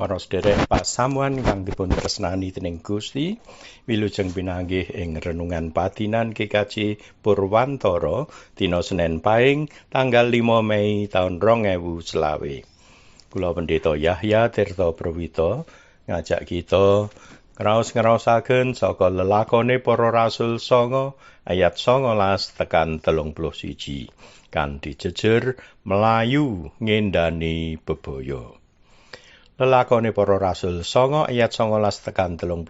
Para sederek pasamuan kang dipun tresnani dening Gusti, wilujeng pinanggih ing renungan patinan GKJ Purwantara dina Senin Paing tanggal 5 Mei taun 2020. Kula Pendeta Yahya Tirta Prawito ngajak kita ngraos-ngraosaken saka lelakone para rasul songo ayat 19 tekan 31 kan dijejer melayu ngendani bebaya. Lelakone para rasul songo ayat 19 tekan 31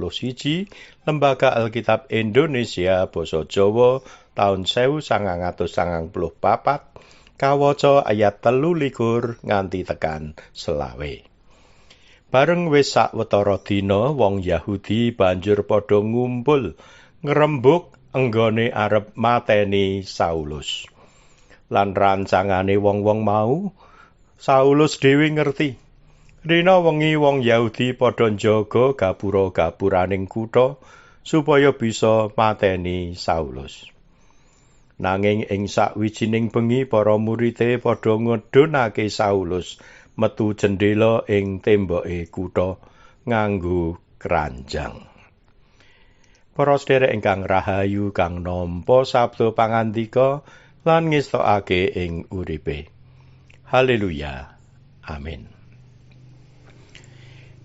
Lembaga Alkitab Indonesia Basa Jawa tahun 1994 kawaca ayat telu likur nganti tekan selawe. Bareng wis sawetara dina wong Yahudi banjur padha ngumpul ngrembug enggone arep mateni Saulus. Lan rancangane wong-wong mau Saulus dhewe ngerti Rina wengi wong Yahudi padha njaga gapura-gapuraning kutha supaya bisa mateni Saulus. Nanging ing sakwijining bengi para murite padha ngedhunake Saulus metu jendela ing temboke kutha nganggo keranjang. Para sederek ingkang rahayu kang nampa sabda pangandika lan ngestokake ing uripe. Haleluya. Amin.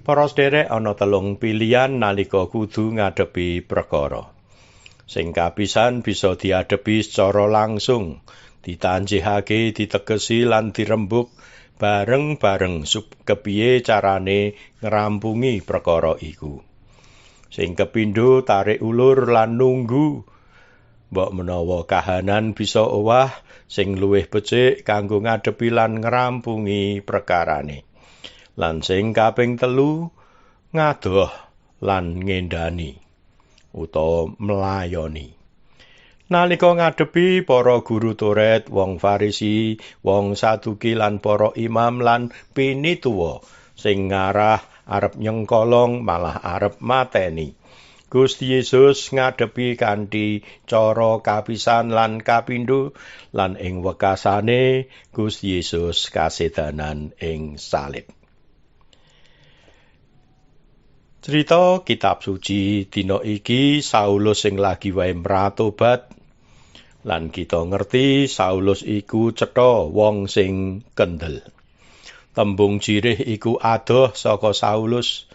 Para sederek ana telung pilihan nalika kudu ngadepi perkara. Sing kapisan bisa diadepi secara langsung, ditanjihake, ditegesi lan dirembuk bareng-bareng kepiye carane ngrampungi perkara iku. Sing kepindho tarik ulur lan nunggu mbok menawa kahanan bisa owah sing luwih becik kanggo ngadepi lan ngrampungi perkarane. Lan sing kaping telu ngadoh lan ngendani utawa melayoni nalika ngadepi para guru toret wong farisi wong saduki lan para imam lan pinituwa sing ngarah arep nyengkolong malah arep mateni Gusti Yesus ngadepi kanthi cara kapisan lan kapindho lan ing wekasane Gusti Yesus kasedanan ing salib. Cerita kitab suci dina iki Saulus sing lagi wae mratobat lan kita ngerti Saulus iku cetha wong sing kendel. Tembung cirih iku adoh saka Saulus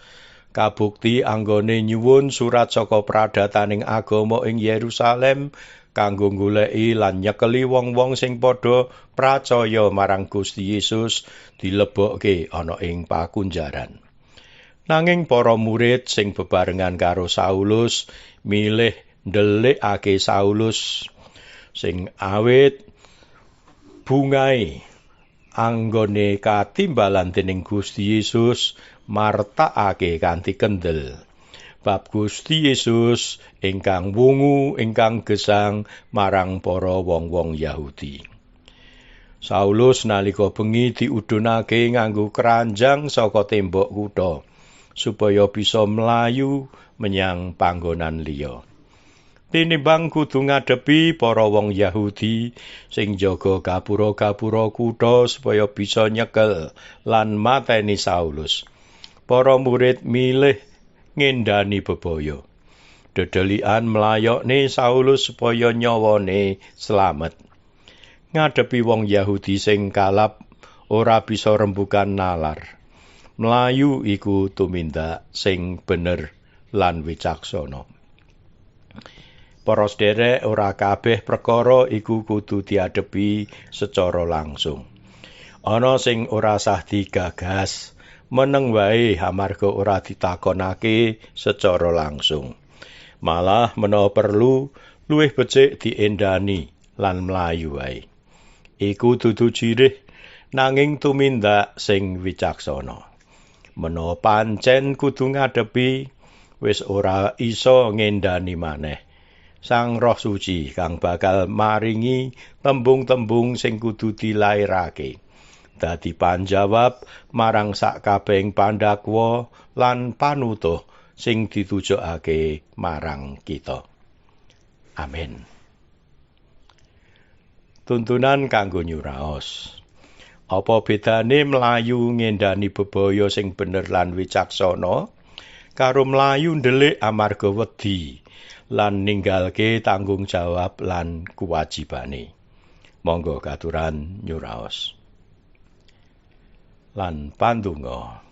kabukti anggone nyuwun surat saka pradataning agama ing Yerusalem kanggo goleki lan nyekeli wong-wong sing padha pracaya marang Gusti Yesus dilebokke ana ing pakunjaran. Nanging para murid sing bebarengan karo Saulus milih ndelikake Saulus sing awit bungai anggone katimbalan dening Gusti Yesus martakake kanthi kendel. Bab Gusti Yesus ingkang wungu ingkang gesang marang para wong-wong Yahudi. Saulus nalika bengi diudunake nganggo keranjang saka tembok kutha. Supaya bisa mlayu menyang panggonan liya. Tinimbang kudu ngadepi para wong Yahudi sing jaga gapura-gapura kutha supaya bisa nyekel lan mateni Saulus. Para murid milih ngendani bebaya. Dedelian melayokne Saulus supaya nyawane slamet. Ngadepi wong Yahudi sing kalap ora bisa rembukan nalar. Mlayu iku tumindak sing bener lan wicaksana. Para sederek ora kabeh perkara iku kudu diadepi secara langsung. Ana sing ora sah digagas, meneng wae amarga ora ditakonake secara langsung. Malah menawa perlu luwih becik diendani lan mlayu wae. Iku dudu cirih nanging tumindak sing wicaksana. Menawa pancen kudu ngadepi wis ora iso ngendani maneh. Sang Roh Suci kang bakal maringi tembung-tembung sing kudu dilairake. Dadi panjawab marang sak kabeng lan panutuh sing ditujokake marang kita. Amin. Tuntunan kanggo nyuraos Apa bedane mlayu ngendani bebaya sing bener lan wicaksana karo mlayu ndelik amarga wedi lan ninggalke tanggung jawab lan kewajibane. Monggo katuran nyuraos. Lan pandonga.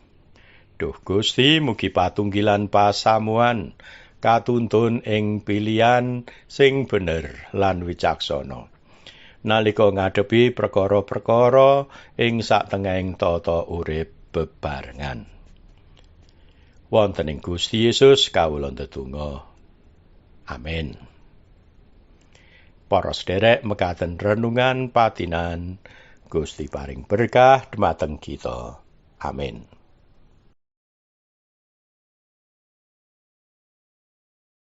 Duh Gusti mugi patunggilan pasamuan katuntun ing pilihan sing bener lan wicaksana. Nalika ngadepi perkara-perkara ing satengahing tata urip bebarengan. Wonten ing Gusti Yesus kawula ndedonga. Amin. Para sederek mekaten renungan patinan Gusti paring berkah dumateng kita. Amin.